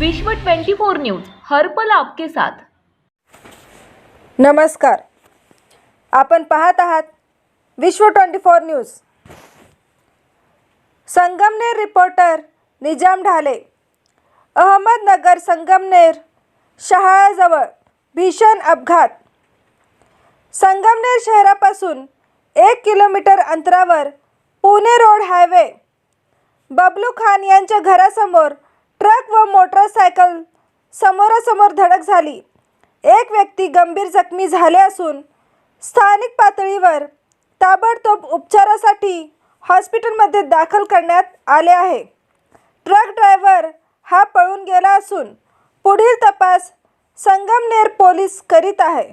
विश्व 24 न्यूज हर पल आपके साथ. नमस्कार. आपण पाहत आहात Vishwa twenty four news. Sangamner reporter Nizam Dhale Ahmednagar Sangamner शहाळाजवळ भीषण अपघात. संगमनेर शहरापासून एक किलोमीटर अंतरावर पुणे रोड हायवे. बबलू खान यांच्या घरासमोर ट्रक व मोटरसायकल समोरासमोर धडक झाली. एक व्यक्ती गंभीर जखमी झाले असून स्थानिक पातळीवर ताबडतोब उपचारासाठी हॉस्पिटलमध्ये दाखल करण्यात आले आहे. ट्रक ड्रायव्हर हा पळून गेला असून पुढील तपास संगमनेर पोलीस करीत आहे.